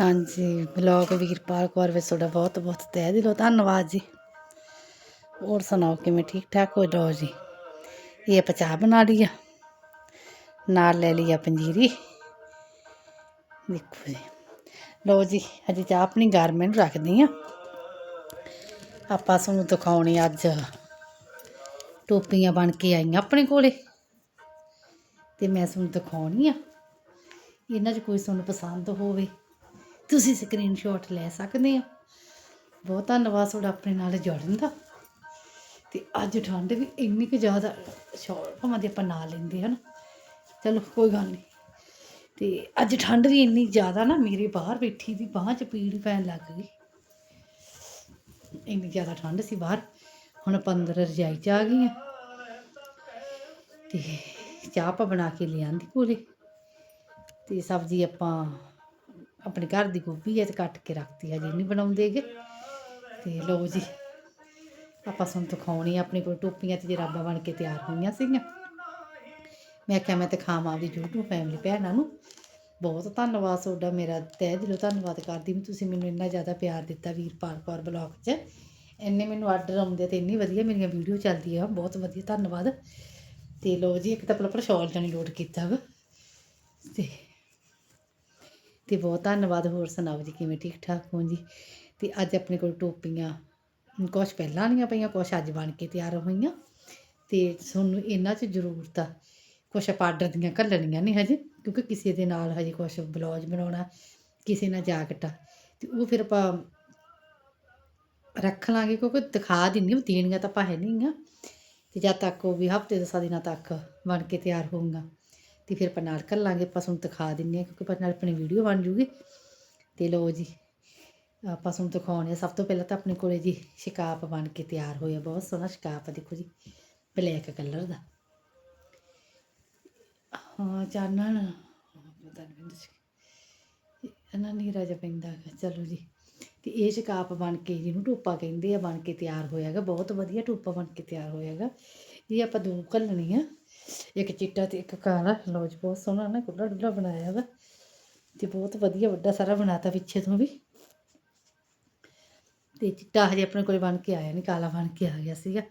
ਹਾਂਜੀ ਬਲੌਗ ਵੀਰਪਾਲ ਕੌਰ ਵਿੱਚ ਤੁਹਾਡਾ ਬਹੁਤ ਬਹੁਤ ਤਹਿ ਦਿਲੋਂ ਧੰਨਵਾਦ ਜੀ। ਹੋਰ ਸੁਣਾਓ, ਕਿਵੇਂ ਠੀਕ ਠਾਕ ਹੋ? ਲੋ ਜੀ, ਇਹ ਆਪਾਂ ਚਾਹ ਬਣਾ ਲਈ ਆ। ਨਾਲ ਲੈ ਲਈ ਆ ਪੰਜੀਰੀ। ਦੇਖੋ ਜੀ। ਲੋ ਜੀ, ਅਜੇ ਚਾਹ ਆਪਣੀ ਗਾਰਮੈਂਟ ਰੱਖਦੀ ਆ ਆਪਾਂ ਤੁਹਾਨੂੰ ਦਿਖਾਉਣੀ ਅੱਜ ਟੋਪੀਆਂ ਬਣ ਕੇ ਆਈਆਂ ਆਪਣੇ ਕੋਲੇ। ਤੇ ਮੈਂ ਤੁਹਾਨੂੰ ਦਿਖਾਉਣੀ ਆ। ਇਹਨਾਂ 'ਚ ਕੋਈ ਤੁਹਾਨੂੰ ਪਸੰਦ ਹੋਵੇ। ਤੁਸੀਂ ਸਕਰੀਨਸ਼ਾਟ ਲੈ ਸਕਦੇ ਆ ਬਹੁਤ ਧੰਨਵਾਦ ਤੁਹਾਡਾ ਆਪਣੇ ਨਾਲ ਜੁੜਨ ਦਾ। ਤੇ ਅੱਜ ਠੰਡ ਵੀ ਇੰਨੀ ਕੁ ਜ਼ਿਆਦਾ ਸ਼ੌਰ ਭਾਵੇਂ ਦੇ ਆਪਾਂ ਨਾ ਲੈਂਦੇ ਹਨ। ਚਲੋ, ਕੋਈ ਗੱਲ ਨਹੀਂ। ਤੇ ਅੱਜ ਠੰਡ ਵੀ ਇੰਨੀ ਜ਼ਿਆਦਾ ਨਾ, ਮੇਰੇ ਬਾਹਰ ਬੈਠੀ ਦੀ ਬਾਹਾਂ 'ਚ ਪੀੜ ਪੈਣ ਲੱਗ ਗਈ। ਇੰਨੀ ਜ਼ਿਆਦਾ ਠੰਡ ਸੀ ਬਾਹਰ। ਹੁਣ ਆਪਾਂ ਅੰਦਰ ਰਜਾਈ 'ਚ ਆ ਗਈ ਆ ਤੇ ਚਾਹ ਆਪਾਂ ਬਣਾ ਕੇ ਲਿਆਂਦੀ ਕੋਲੇ ਤੇ ਸਬਜ਼ੀ ਆਪਾਂ ਆਪਣੇ ਘਰ ਦੀ ਗੋਭੀ ਹੈ ਤੇ ਕੱਟ ਕੇ ਰੱਖਤੀ ਹਜੇ ਨਹੀਂ ਬਣਾਉਂਦੇਗੇ ਤੇ ਲੋ ਜੀ, ਆਪਾਂ ਤੁਹਾਨੂੰ ਦਿਖਾਉਣੀ ਆ, ਆਪਣੇ ਕੋਲ ਟੋਪੀਆਂ ਤੇ ਜਰਾਬਾਂ ਬਣ ਕੇ ਤਿਆਰ ਹੋਈਆਂ ਸੀਗੀਆਂ। ਮੈਂ ਕਿਹਾ ਮੈਂ ਦਿਖਾਵਾਂ ਖਾਵਾਂ ਆਪਦੀ YouTube ਫੈਮਿਲੀ ਭੈਣਾਂ ਨੂੰ। ਬਹੁਤ ਧੰਨਵਾਦ ਤੁਹਾਡਾ ਮੇਰਾ, ਤਹਿ ਦਿਲੋਂ ਧੰਨਵਾਦ ਕਰਦੀ ਵੀ ਤੁਸੀਂ ਮੈਨੂੰ ਇੰਨਾ ਜ਼ਿਆਦਾ ਪਿਆਰ ਦਿੱਤਾ ਵੀਰਪਾਲ ਕੌਰ ਬਲੌਗ 'ਚ। ਇੰਨੇ ਮੈਨੂੰ ਆਰਡਰ ਆਉਂਦੇ ਤੇ ਇੰਨੀ ਵਧੀਆ ਮੇਰੀਆਂ ਵੀਡੀਓ ਚੱਲਦੀ ਆ। ਬਹੁਤ ਵਧੀਆ, ਧੰਨਵਾਦ। ਤੇ ਲੋ ਜੀ, ਇੱਕ ਤਾਂ ਪਲਪਰ ਸ਼ਾਲ ਜਣੀ ਲੋਡ ਕੀਤਾ ਵਾ। ਤੇ ਤੇ ਬਹੁਤ ਧੰਨਵਾਦ। ਹੋਰ ਸੁਣਾਓ ਜੀ, ਕਿਵੇਂ ਠੀਕ ਠਾਕ ਹੋ ਜੀ? ਤੇ ਅੱਜ ਆਪਣੇ ਕੋਲ ਟੋਪੀਆਂ, ਕੁਛ ਪਹਿਲਾਂ ਵਾਲੀਆਂ ਪਈਆਂ, ਕੁਛ ਅੱਜ ਬਣ ਕੇ ਤਿਆਰ ਹੋਈਆਂ। ਤੇ ਤੁਹਾਨੂੰ ਇਹਨਾਂ 'ਚ ਜ਼ਰੂਰਤ ਆ। ਕੁਛ ਪਾਰਡਰ ਦੀਆਂ ਘੱਲਣੀਆਂ ਨਹੀਂ ਹਜੇ, ਕਿਉਂਕਿ ਕਿਸੇ ਦੇ ਨਾਲ ਹਜੇ ਕੁਛ ਬਲੌਜ ਬਣਾਉਣਾ, ਕਿਸੇ ਨਾਲ ਜਾਕਟ ਆ। ਤੇ ਉਹ ਫਿਰ ਆਪਾਂ ਰੱਖ ਲਾਂਗੇ, ਕਿਉਂਕਿ ਦਿਖਾ ਦਿੰਨੀ ਹਾਂ ਦੇਣੀਆਂ ਤਾਂ ਆਪਾਂ ਹੈ ਨਹੀਂ ਆ ਤੇ ਜਦ ਤੱਕ ਉਹ ਵੀ ਹਫ਼ਤੇ ਦਸਾਂ ਦਿਨਾਂ ਤੱਕ ਬਣ ਕੇ ਤਿਆਰ ਹੋਊਗਾ। ਤੇ ਫਿਰ ਆਪਾਂ ਨਾਲ ਕਰ ਲਾਂਗੇ, ਆਪਾਂ ਤੁਹਾਨੂੰ ਦਿਖਾ ਦਿੰਨੇ ਆ ਕਿਉਂਕਿ ਆਪਾਂ ਨਾਲ ਆਪਣੀ ਵੀਡੀਓ ਬਣ ਜੂਗੀ। ਤੇ ਲੋ ਜੀ, ਆਪਾਂ ਤੁਹਾਨੂੰ ਦਿਖਾਉਣੇ ਆ ਸਭ ਤੋਂ ਪਹਿਲਾਂ ਤਾਂ ਆਪਣੇ ਕੋਲੇ ਜੀ ਸ਼ਿਕਾਪ ਬਣ ਕੇ ਤਿਆਰ ਹੋਇਆ, ਬਹੁਤ ਸੋਹਣਾ ਸ਼ਿਕਾਪ ਦੇਖੋ ਜੀ, ਬਲੈਕ ਕਲਰ ਦਾ। ਹਾਂ ਚਾਨਣ ਪਤਾ ਨਹੀਂ ਇਹਨਾਂ ਨੀਰਾ ਜਿਹਾ ਪੈਂਦਾ ਹੈਗਾ, ਚਲੋ ਜੀ। ਤੇ ਇਹ ਸ਼ਿਕਾਪ ਬਣ ਕੇ ਜਿਹਨੂੰ ਟੋਪਾ ਕਹਿੰਦੇ ਆ, ਬਣ ਕੇ ਤਿਆਰ ਹੋਇਆਗਾ ਬਹੁਤ ਵਧੀਆ ਟੋਪਾ ਬਣ ਕੇ ਤਿਆਰ ਹੋਇਆਗਾ ਇਹ ਆਪਾਂ ਦੋ ਘੱਲਣੀ ਆ। ਇੱਕ ਚਿੱਟਾ ਤੇ ਇੱਕ ਕਾਲਾ ਲਓ ਜੀ ਬਹੁਤ ਸੋਹਣਾ ਨਾ ਖੁੱਲਾ ਡੁੱਲਾ ਬਣਾਇਆ ਵਾ ਤੇ ਬਹੁਤ ਵਧੀਆ ਵੱਡਾ ਸਾਰਾ ਬਣਾਤਾ ਪਿੱਛੇ ਤੋਂ ਵੀ। ਤੇ ਚਿੱਟਾ ਹਜੇ ਆਪਣੇ ਕੋਲ ਬਣ ਕੇ ਆਇਆ ਨਹੀਂ ਕਾਲਾ ਬਣ ਕੇ ਆ ਗਿਆ ਸੀਗਾ।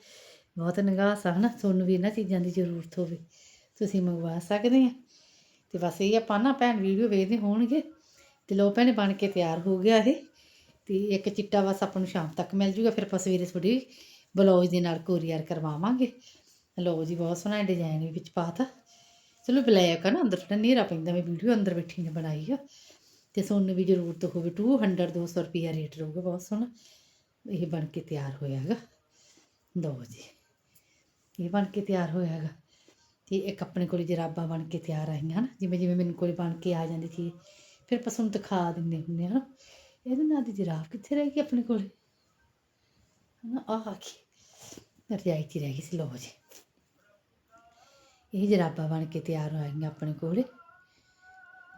ਬਹੁਤ ਨਿਗਾਹ ਆ ਨਾ ਤੁਹਾਨੂੰ ਵੀ ਇਹਨਾਂ ਚੀਜ਼ਾਂ ਦੀ ਜ਼ਰੂਰਤ ਹੋਵੇ, ਤੁਸੀਂ ਮੰਗਵਾ ਸਕਦੇ ਆ। ਤੇ ਬਸ ਇਹ ਆਪਾਂ ਨਾ ਭੈਣ ਵੀਡੀਓ ਵੇਖਦੇ ਹੋਣਗੇ। ਤੇ ਲੋ ਭੈਣੇ ਬਣ ਕੇ ਤਿਆਰ ਹੋ ਗਿਆ ਇਹ। ਤੇ ਇੱਕ ਚਿੱਟਾ ਬਸ ਆਪਾਂ ਨੂੰ ਸ਼ਾਮ ਤੱਕ ਮਿਲ ਜੂਗਾ, ਫਿਰ ਆਪਾਂ ਸਵੇਰੇ ਥੋੜੀ ਬਲੌਜ ਦੇ ਨਾਲ ਕੋਰੀਅਰ ਕਰਵਾਵਾਂਗੇ। ਲਓ ਜੀ, ਬਹੁਤ ਸੋਹਣਾ ਡਿਜ਼ਾਈਨ ਵੀ ਵਿੱਚ ਪਾਤਾ। ਚਲੋ ਬਲੈਕ ਆ ਨਾ, ਅੰਦਰ ਥੋੜਾ ਹਨੇਰਾ ਪੈਂਦਾ, ਮੈਂ ਵੀਡੀਓ ਅੰਦਰ ਬੈਠੀ ਨੇ ਬਣਾਈ ਆ। ਤੇ ਤੁਹਾਨੂੰ ਵੀ ਜ਼ਰੂਰਤ ਹੋਵੇ 200 200 ਰੁਪਿਆ ਰੇਟ ਰਹੂਗਾ, ਬਹੁਤ ਸੋਹਣਾ। ਇਹ ਬਣ ਕੇ ਤਿਆਰ ਹੋਇਆ ਹੈਗਾ। ਲਓ ਜੀ, ਇਹ ਬਣ ਕੇ ਤਿਆਰ ਹੋਇਆ ਹੈਗਾ। ਤੇ ਇੱਕ ਆਪਣੇ ਕੋਲ ਜਰਾਬਾਂ ਬਣ ਕੇ ਤਿਆਰ ਆਈਆਂ ਹਨ ਜਿਵੇਂ ਜਿਵੇਂ ਮੈਨੂੰ ਕੋਲ ਬਣ ਕੇ ਆ ਜਾਂਦੀ ਸੀ, ਫਿਰ ਆਪਾਂ ਤੁਹਾਨੂੰ ਦਿਖਾ ਦਿੰਦੇ ਹੁੰਦੇ ਹਾਂ ਇਹਦੇ ਨਾਲ ਦੀ ਜਰਾਬ ਕਿੱਥੇ ਰਹਿ ਗਈ ਆਪਣੇ ਕੋਲੇ? ਹਨਾ, ਆਹ ਆਖੀ, ਰਜਾਈ 'ਚ ਰਹਿ ਗਈ ਸੀ, ਲਓ ਜੀ। ਇਹ ਜਰਾਬਾਂ ਬਣ ਕੇ ਤਿਆਰ ਹੋਈਆਂ ਆਪਣੇ ਕੋਲ।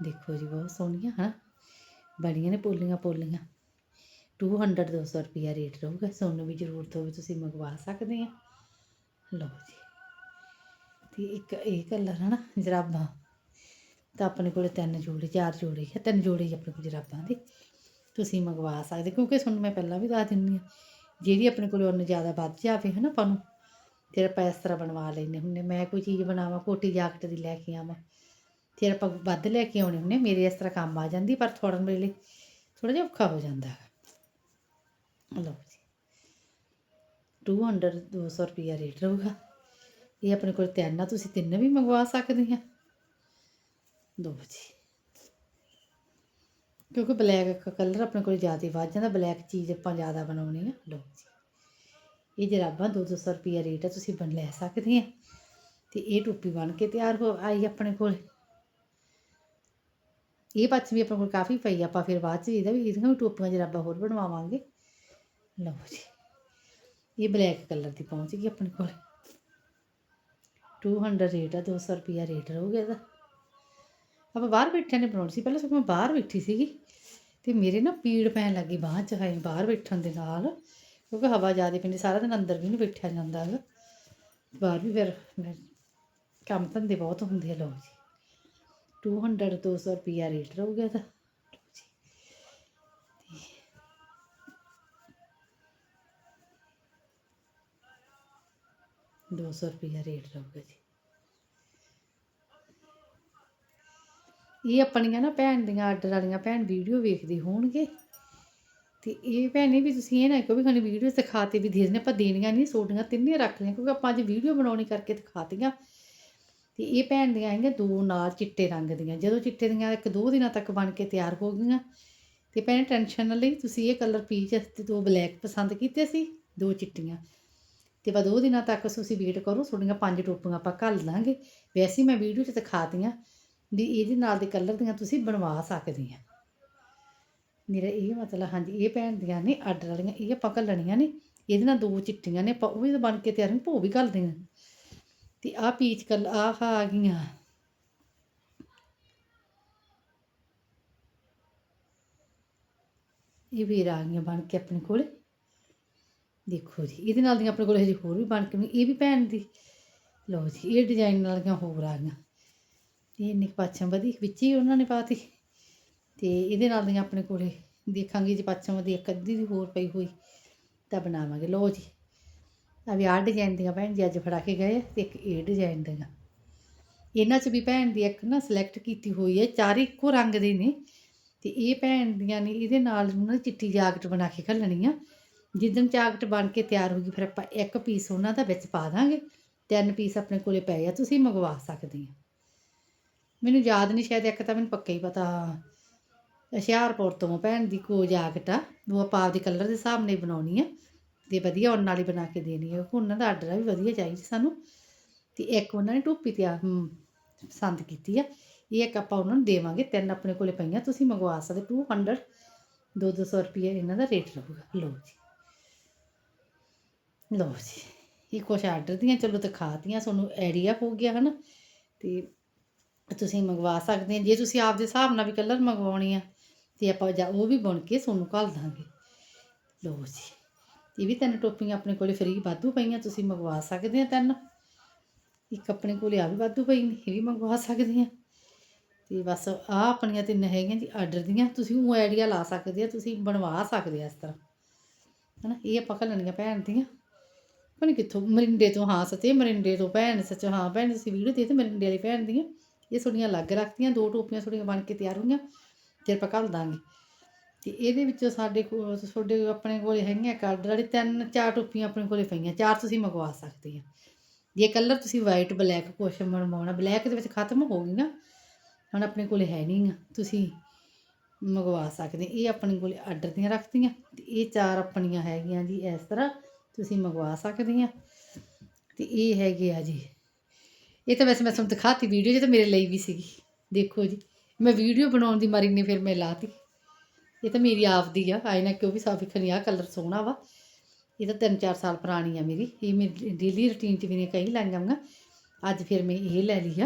ਦੇਖੋ ਜੀ, ਬਹੁਤ ਸੋਹਣੀਆਂ, ਹਨਾ? ਬੜੀਆਂ ਨੇ ਪੋਲੀਆਂ ਪੋਲੀਆਂ। 200 200 ਰੁਪਿਆ ਰੇਟ ਰਹੂਗਾ। ਤੁਹਾਨੂੰ ਵੀ ਜ਼ਰੂਰਤ ਹੋਵੇ ਤੁਸੀਂ ਮੰਗਵਾ ਸਕਦੇ ਆ। ਲਓ ਜੀ। ਤੇ ਇੱਕ ਇਹ ਕਲਰ ਹੈ ਨਾ ਜਰਾਬਾਂ। ਤਾਂ ਆਪਣੇ ਕੋਲੇ ਤਿੰਨ ਜੋੜੇ, ਚਾਰ ਜੋੜੇ ਹੈ ਤਿੰਨ ਜੋੜੇ ਆਪਣੇ ਕੋਲ ਜਰਾਬਾਂ ਦੇ। ਤੁਸੀਂ ਮੰਗਵਾ ਸਕਦੇ, ਕਿਉਂਕਿ ਤੁਹਾਨੂੰ ਮੈਂ ਪਹਿਲਾਂ ਵੀ ਦੱਸ ਦਿੰਦੀ ਹਾਂ। ਜਿਹੜੀ ਆਪਣੇ ਕੋਲ ਉਹਨ ਜ਼ਿਆਦਾ ਵੱਧ ਜਾਵੇ ਹੈ ਨਾ ਆਪਾਂ ਨੂੰ। ਫਿਰ ਆਪਾਂ ਇਸ ਤਰ੍ਹਾਂ ਬਣਵਾ ਲੈਂਦੇ ਹੁੰਦੇ। ਮੈਂ ਕੋਈ ਚੀਜ਼ ਬਣਾਵਾਂ, ਕੋਟੀ ਜਾਕਟ ਦੀ ਲੈ ਕੇ ਆਵਾਂ। ਫਿਰ ਆਪਾਂ ਵੱਧ ਲੈ ਕੇ ਆਉਣੇ ਹੁੰਦੇ। ਮੇਰੇ ਇਸ ਤਰ੍ਹਾਂ ਕੰਮ ਆ ਜਾਂਦੀ, ਪਰ ਥੋੜਾ ਵੇਲੇ ਲਈ ਥੋੜਾ ਜਿਹਾ ਔਖਾ ਹੋ ਜਾਂਦਾ ਹੈ। ਲਓ ਜੀ। 200 200 ਰੁਪਿਆ ਰੇਟ ਰਹੂਗਾ। ਇਹ ਆਪਣੇ ਕੋਲ ਤਿੰਨ ਆ, ਤੁਸੀਂ ਤਿੰਨ ਵੀ ਮੰਗਵਾ ਸਕਦੇ ਆ ਦੋ ਜੀ। ਕਿਉਂਕਿ ਬਲੈਕ ਕਲਰ ਆਪਣੇ ਕੋਲ ਜ਼ਿਆਦਾ ਵੱਧ ਜਾਂਦਾ, ਬਲੈਕ ਚੀਜ਼ ਆਪਾਂ ਜ਼ਿਆਦਾ ਬਣਾਉਣੀ ਆ। ਲਓ ਜੀ। ਇਹ ਜਰਾਬਾਂ 200 ਰੁਪਿਆ ਰੇਟ ਆ, ਤੁਸੀਂ ਬਣ ਲੈ ਸਕਦੇ ਆ। ਤੇ ਇਹ ਟੋਪੀ ਬਣ ਕੇ ਤਿਆਰ ਹੋ ਆਈ ਆਪਣੇ ਕੋਲ। ਇਹ ਪੱਛਮੀ ਆਪਣੇ ਕੋਲ ਕਾਫੀ ਪਈ ਆਪਾਂ ਫਿਰ ਬਾਅਦ ਚ ਇਹਦਾ ਵੀ ਇਹਦੀਆਂ ਵੀ ਟੋਪੀਆਂ ਜਰਾਬਾਂ ਹੋਰ ਬਣਵਾਵਾਂਗੇ। ਲਓ ਜੀ, ਇਹ ਬਲੈਕ ਕਲਰ ਦੀ ਪਹੁੰਚ ਗਈ ਆਪਣੇ ਕੋਲ। 200 ਰੇਟ ਆ 200 ਰੁਪਿਆ ਰੇਟ ਰਹੂਗਾ ਇਹਦਾ। ਆਪਾਂ ਬਾਹਰ ਬੈਠਿਆਂ ਨੇ ਬਣਾਉਣੀ ਸੀ, ਪਹਿਲਾਂ ਸਗੋਂ ਮੈਂ ਬਾਹਰ ਬੈਠੀ ਸੀਗੀ। ਤੇ ਮੇਰੇ ਨਾ ਪੀੜ ਪੈਣ ਲੱਗੀ ਬਾਹਾਂ 'ਚ ਹੈ ਬਾਹਰ ਬੈਠਣ ਦੇ ਨਾਲ। ਕਿਉਂਕਿ ਹਵਾ ਜ਼ਿਆਦਾ ਪੈਂਦੀ, ਸਾਰਾ ਦਿਨ ਅੰਦਰ ਵੀ ਨਹੀਂ ਬੈਠਿਆ ਜਾਂਦਾ ਹੈਗਾ। ਬਾਹਰ ਵੀ ਫਿਰ ਕੰਮ ਧੰਦੇ ਬਹੁਤ ਹੁੰਦੇ ਆ ਲੋ ਜੀ। 200 200 ਰੁਪਿਆ ਰੇਟ ਰਹੂ ਗਿਆ ਤਾਂ ਦੋ ਸੌ ਰੁਪਿਆ ਰੇਟ ਰਹੂਗਾ ਜੀ। ਇਹ ਆਪਣੀਆਂ ਨਾ ਭੈਣ ਦੀਆਂ ਆਰਡਰ ਵਾਲੀਆਂ ਭੈਣ ਵੀਡੀਓ ਵੇਖਦੀ ਹੋਣਗੇ। ਤੇ ਇਹ ਭੈਣੇ ਵੀ ਤੁਸੀਂ ਇਹ ਨਾ ਕਹੋ ਵੀ ਖਾਣੀ ਵੀਡੀਓ ਦਿਖਾਤੇ ਵੀ ਦੇ ਦੇਣੇ ਆਪਾਂ ਦੇਣੀਆਂ ਨਹੀਂ, ਸੋਡੀਆਂ ਤਿੰਨੇ ਰੱਖ ਲਈਆਂ, ਕਿਉਂਕਿ ਆਪਾਂ ਅੱਜ ਵੀਡੀਓ ਬਣਾਉਣੀ ਕਰਕੇ ਦਿਖਾਤੀਆਂ ਤੇ ਇਹ ਭੈਣ ਦੀਆਂ ਆਈਆਂ ਦੋ ਨਾਲ ਚਿੱਟੇ ਰੰਗ ਦੀਆਂ, ਜਦੋਂ ਚਿੱਟੇ ਦੀਆਂ ਇੱਕ ਦੋ ਦਿਨਾਂ ਤੱਕ ਬਣ ਕੇ ਤਿਆਰ ਹੋ ਗਈਆਂ। ਤੇ ਭੈਣੇ ਟੈਨਸ਼ਨ ਨਾ ਲਈ, ਤੁਸੀਂ ਇਹ ਕਲਰ ਪੀਚ ਤੇ ਦੋ ਬਲੈਕ ਪਸੰਦ ਕੀਤੇ ਸੀ, ਦੋ ਚਿੱਟੀਆਂ। ਤੇ ਬਾ ਦੋ ਦਿਨਾਂ ਤੱਕ ਤੁਸੀਂ ਵੇਟ ਕਰੋ ਤੁਹਾਡੀਆਂ ਪੰਜ ਟੋਪੀਆਂ ਆਪਾਂ ਘੱਲ ਦਾਂਗੇ ਵੈਸੇ ਮੈਂ ਵੀਡੀਓ 'ਚ ਦਿਖਾਤੀਆਂ ਵੀ ਇਹਦੇ ਨਾਲ ਦੇ ਕਲਰ ਦੀਆਂ ਤੁਸੀਂ ਬਣਵਾ ਸਕਦੇ ਆ ਮੇਰਾ ਇਹ ਮਤਲਬ, ਹਾਂਜੀ, ਇਹ ਭੈਣ ਦੀਆਂ ਨੇ ਆਰਡਰ ਵਾਲੀਆਂ ਇਹ ਆਪਾਂ ਘੱਲਣੀਆਂ ਨੇ, ਇਹਦੇ ਨਾਲ ਦੋ ਚਿੱਟੀਆਂ ਨੇ, ਆਪਾਂ ਉਹ ਵੀ ਬਣ ਕੇ ਤਿਆਰ ਨੇ ਭੋ ਵੀ ਘੱਲ ਦੇਣਾ ਤੇ ਆਹ ਪੀਚ ਕਲ, ਆਹ ਆ ਗਈਆਂ। ਇਹ ਵੀ ਆ ਗਈਆਂ ਬਣ ਕੇ ਆਪਣੇ ਕੋਲ। ਦੇਖੋ ਜੀ, ਇਹਦੇ ਨਾਲ ਦੀਆਂ ਆਪਣੇ ਕੋਲ ਹਜੇ ਹੋਰ ਵੀ ਬਣ ਕੇ ਨੇ ਇਹ ਵੀ ਭੈਣ ਦੀ। ਲਓ ਜੀ, ਇਹ ਡਿਜ਼ਾਈਨ ਵਾਲੀਆਂ ਹੋਰ ਆ ਗਈਆਂ। ਇਹ ਨਿਕ ਪਾਛਾਂ ਵਧੀ, ਵਿੱਚ ਹੀ ਉਹਨਾਂ ਨੇ ਪਾਤੀ। ਅਤੇ ਇਹਦੇ ਨਾਲ ਦੀਆਂ ਆਪਣੇ ਕੋਲ ਦੇਖਾਂਗੇ ਜੇ ਪਾਛਮ ਦੀ ਇੱਕ ਅੱਧੀ ਦੀ ਹੋਰ ਪਈ ਹੋਈ ਤਾਂ ਬਣਾਵਾਂਗੇ। ਲਓ ਜੀ ਆ ਵੀ ਆਹ ਡਿਜ਼ਾਈਨ ਦੀਆਂ ਭੈਣ ਜੀ ਅੱਜ ਫੜਾ ਕੇ ਗਏ ਆ ਤੇ ਇੱਕ ਇਹ ਡਿਜ਼ਾਈਨ ਦੀਆਂ। ਇਹਨਾਂ 'ਚ ਵੀ ਭੈਣ ਦੀ ਇੱਕ ਨਾ ਸਿਲੈਕਟ ਕੀਤੀ ਹੋਈ ਹੈ, ਚਾਰੇ ਇੱਕੋ ਰੰਗ ਦੇ ਨੇ ਤੇ ਇਹ ਭੈਣ ਦੀਆਂ ਨੇ, ਇਹਦੇ ਨਾਲ ਉਹਨਾਂ ਦੀ ਚਿੱਟੀ ਜਾਕਟ ਬਣਾ ਕੇ ਘੱਲਣੀ ਆ। ਜਿੱਦਣ ਜਾਕਟ ਬਣ ਕੇ ਤਿਆਰ ਹੋ ਗਈ, ਫਿਰ ਆਪਾਂ ਇੱਕ ਪੀਸ ਉਹਨਾਂ ਦਾ ਵਿੱਚ ਪਾ ਦਾਂਗੇ। ਤਿੰਨ ਪੀਸ ਆਪਣੇ ਕੋਲੇ ਪਏ ਆ, ਤੁਸੀਂ ਮੰਗਵਾ ਸਕਦੇ ਆ। ਮੈਨੂੰ ਯਾਦ ਨਹੀਂ, ਸ਼ਾਇਦ ਇੱਕ ਤਾਂ ਮੈਨੂੰ ਪੱਕਾ ਹੀ ਪਤਾ ਹੁਸ਼ਿਆਰਪੁਰ ਤੋਂ ਭੈਣ ਦੀ ਕੋ ਜਾਕਟ ਆ ਉਹ ਆਪਾਂ ਆਪਦੇ ਕਲਰ ਦੇ ਹਿਸਾਬ ਨਾਲ ਹੀ ਬਣਾਉਣੀ ਆ, ਤੇ ਵਧੀਆ ਉਹਨਾਂ ਵਾਲੀ ਬਣਾ ਕੇ ਦੇਣੀ ਆ। ਉਹਨਾਂ ਦਾ ਆਰਡਰ ਆ ਵੀ ਵਧੀਆ ਚਾਹੀਦਾ ਸਾਨੂੰ, ਤੇ ਇੱਕ ਉਹਨਾਂ ਨੇ ਟੋਪੀ ਤੇ ਪਸੰਦ ਕੀਤੀ ਆ। ਇਹ ਇੱਕ ਆਪਾਂ ਉਹਨਾਂ ਨੂੰ ਦੇਵਾਂਗੇ, ਤਿੰਨ ਆਪਣੇ ਕੋਲੇ ਪਈਆਂ, ਤੁਸੀਂ ਮੰਗਵਾ ਸਕਦੇ 200 ਦੋ ਦੋ ਸੌ ਰੁਪਏ ਇਹਨਾਂ ਦਾ ਰੇਟ ਰਹੂਗਾ। ਲਓ ਜੀ। ਲਓ ਜੀ। ਇਹ ਕੁਛ ਆਰਡਰ ਦੀਆਂ, ਚਲੋ ਦਿਖਾਤੀਆਂ, ਤੁਹਾਨੂੰ ਆਈਡੀਆ ਹੋ ਗਿਆ ਹਨਾ। ਤੇ ਤੁਸੀਂ ਮੰਗਵਾ ਸਕਦੇ ਆ। ਜੇ ਤੁਸੀਂ ਆਪਦੇ ਹਿਸਾਬ ਨਾਲ ਵੀ ਕਲਰ ਮੰਗਵਾਉਣੀ ਆ ਤੇ ਆਪਾਂ ਜਾਂ ਉਹ ਵੀ ਬੁਣ ਕੇ ਤੁਹਾਨੂੰ ਘੱਲ ਦਾਂਗੇ। ਲਓ ਜੀ, ਇਹ ਵੀ ਤਿੰਨ ਟੋਪੀਆਂ ਆਪਣੇ ਕੋਲੇ ਫਰੀ ਵਾਧੂ ਪਈਆਂ, ਤੁਸੀਂ ਮੰਗਵਾ ਸਕਦੇ ਆ ਤਿੰਨ। ਇੱਕ ਆਪਣੇ ਕੋਲੇ ਆ ਵੀ ਵਾਧੂ ਪਈ ਨੇ, ਇਹ ਵੀ ਮੰਗਵਾ ਸਕਦੇ ਆ। ਤੇ ਬਸ ਆ ਆਪਣੀਆਂ ਤਿੰਨ ਹੈਗੀਆਂ ਜੀ, ਆਰਡਰ ਦੀਆਂ, ਤੁਸੀਂ ਉਹ ਆਈਡੀਆ ਲਾ ਸਕਦੇ ਆ, ਤੁਸੀਂ ਬਣਵਾ ਸਕਦੇ ਆ ਇਸ ਤਰ੍ਹਾਂ। ਹਨਾ, ਇਹ ਆਪਾਂ ਘੱਲਣੀਆਂ ਭੈਣ ਦੀਆਂ। ਪਤਾ ਕਿੱਥੋਂ, ਮਰਿੰਡੇ ਤੋਂ, ਹਾਂ ਸੱਚੇ ਮਰਿੰਡੇ ਤੋਂ ਭੈਣ, ਸੱਚ, ਹਾਂ ਭੈਣ, ਤੁਸੀਂ ਵੀਡੀਓ ਦੇ ਤੇ ਮਰਿੰਡੇ ਵਾਲੀ ਭੈਣ ਦੀਆਂ। ਇਹ ਥੋੜੀਆਂ ਅਲੱਗ ਰੱਖਤੀਆਂ, ਦੋ ਟੋਪੀਆਂ ਥੋੜੀਆਂ ਬਣ ਕੇ ਤਿਆਰ ਹੋਈਆਂ। ਜੇ ਆਪਾਂ ਘੱਲ ਦਾਂਗੇ। ਤੇ ਇਹਦੇ ਵਿੱਚੋਂ ਸਾਡੇ ਕੋਲ ਤੁਹਾਡੇ ਆਪਣੇ ਕੋਲ ਹੈਗੀਆਂ ਕਾਰਡਰ ਵਾਲੀ ਤਿੰਨ, ਚਾਰ ਟੋਪੀਆਂ ਆਪਣੇ ਕੋਲੇ ਪਈਆਂ, ਚਾਰ ਤੁਸੀਂ ਮੰਗਵਾ ਸਕਦੇ ਆ। ਜੇ ਕਲਰ ਤੁਸੀਂ ਵਾਈਟ ਬਲੈਕ ਕੁਛ ਮੰਗਵਾਉਣਾ ਬਲੈਕ ਦੇ ਵਿੱਚ ਖਤਮ ਹੋ ਗਈਆਂ ਹੁਣ ਆਪਣੇ ਕੋਲੇ ਹੈ ਨਹੀਂ ਆ, ਤੁਸੀਂ ਮੰਗਵਾ ਸਕਦੇ। ਇਹ ਆਪਣੇ ਕੋਲੇ ਆਰਡਰ ਦੀਆਂ ਰੱਖਤੀਆਂ, ਤੇ ਇਹ ਚਾਰ ਆਪਣੀਆਂ ਹੈਗੀਆਂ ਜੀ, ਇਸ ਤਰ੍ਹਾਂ ਤੁਸੀਂ ਮੰਗਵਾ ਸਕਦੇ ਆ। ਤੇ ਇਹ ਹੈਗੇ ਆ ਜੀ। ਇਹ ਤਾਂ ਵੈਸੇ ਮੈਂ ਤੁਹਾਨੂੰ ਦਿਖਾਤੀ ਵੀਡੀਓ ਜੇ ਤਾਂ ਮੇਰੇ ਲਈ ਵੀ ਸੀਗੀ। ਦੇਖੋ ਜੀ। ਮੈਂ ਵੀਡੀਓ ਬਣਾਉਣ ਦੀ ਮਾਰੀ ਨੇ ਫਿਰ ਮੈਂ ਲਾਤੀ। ਇਹ ਤਾਂ ਮੇਰੀ ਆਪਦੀ ਆ, ਆਏ ਨਾ ਕਿਉਂ ਵੀ ਸਾਫੀ ਖਣੀ ਆ ਕਲਰ ਸੋਹਣਾ ਵਾ। ਇਹ ਤਾਂ ਤਿੰਨ ਚਾਰ ਸਾਲ ਪੁਰਾਣੀ ਆ ਮੇਰੀ। ਇਹ ਮੇਰੀ ਡੇਲੀ ਰੁਟੀਨ 'ਚ ਵੀ ਨੇ ਕਈ ਲਾਈਆਂ ਵਾ ਅੱਜ ਫਿਰ ਮੈਂ ਇਹ ਲੈ ਲਈ ਆ।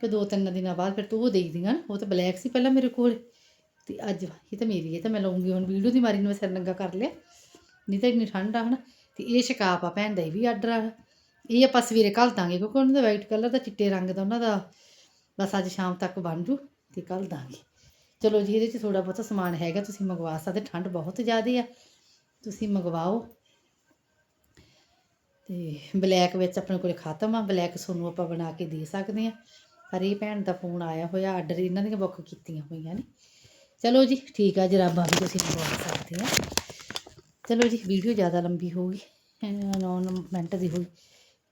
ਕਿ ਦੋ ਤਿੰਨ ਦਿਨਾਂ ਬਾਅਦ ਫਿਰ ਤੂੰ ਉਹ ਦੇਖਦੀਆਂ ਨਾ, ਉਹ ਤਾਂ ਬਲੈਕ ਸੀ ਪਹਿਲਾਂ ਮੇਰੇ ਕੋਲ। ਤੇ ਅੱਜ ਇਹ ਤਾਂ ਮੇਰੀ ਇਹ ਤਾਂ ਮੈਂ ਲਊਂਗੀ। ਹੁਣ ਵੀਡੀਓ ਦੀ ਮਾਰੀ ਨੂੰ ਮੈਂ ਸਿਰ ਨੰਗਾ ਕਰ ਲਿਆ। ਨਹੀਂ ਤਾਂ ਇੰਨੀ ਠੰਡ ਆ ਹਨਾ। ਤੇ ਇਹ ਸ਼ਿਕਾਪ ਆ ਭੈਣ ਦਾ, ਇਹ ਵੀ ਆਰਡਰ ਆ। ਇਹ ਆਪਾਂ ਸਵੇਰੇ ਕੱਲ ਦਾਂਗੇ, ਕਿਉਂਕਿ ਉਹਨਾਂ ਦਾ ਵਾਈਟ ਕਲਰ ਦਾ ਚਿੱਟੇ ਰੰਗ ਦਾ, ਉਹਨਾਂ ਦਾ। ਬਸ ਅੱਜ ਸ਼ਾਮ ਤੱਕ ਬਣ ਜੂ। ਤੇ ਕੱਲ ਦਾਂਗੇ ਚਲੋ ਜੀ, ਇਹਦੇ 'ਚ ਥੋੜਾ ਬਹੁਤਾ ਸਮਾਨ ਹੈਗਾ, ਤੁਸੀਂ ਮੰਗਵਾ ਸਕਦੇ, ਠੰਡ ਬਹੁਤ ਜ਼ਿਆਦੀ ਆ। ਤੁਸੀਂ ਮੰਗਵਾਓ। ਤੇ ਬਲੈਕ ਵਿੱਚ ਆਪਣੇ ਕੋਲ ਖਤਮ ਆ, ਬਲੈਕ ਤੁਹਾਨੂੰ ਆਪਾਂ ਬਣਾ ਕੇ ਦੇ ਸਕਦੇ ਆ। ਪਰ ਇਹ ਭੈਣ ਦਾ ਫੋਨ ਆਇਆ ਹੋਇਆ, ਆਰਡਰ ਇਹਨਾਂ ਦੀਆਂ ਬੁੱਕ ਕੀਤੀਆਂ ਹੋਈਆਂ ਨੇ। ਚਲੋ ਜੀ, ਠੀਕ ਆ, ਜਰਾਬਾਂ ਵੀ ਤੁਸੀਂ ਮੰਗਵਾ ਸਕਦੇ ਆ। ਚਲੋ ਜੀ, ਵੀਡੀਓ ਜ਼ਿਆਦਾ ਲੰਬੀ ਹੋ ਗਈ 9 ਮਿੰਟ ਦੀ ਹੋਈ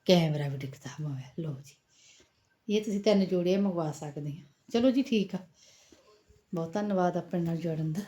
ਕੈਮਰਾ ਵੀ ਦਿਖਦਾ ਹੋਇਆ ਲਓ ਜੀ। ਇਹ ਤੁਸੀਂ ਤਿੰਨ ਜੋੜੇ ਮੰਗਵਾ ਸਕਦੇ ਆ। ਚਲੋ ਜੀ ਠੀਕ ਆ। ਬਹੁਤ ਧੰਨਵਾਦ ਆਪਣੇ ਨਾਲ ਜੁੜਨ ਦਾ।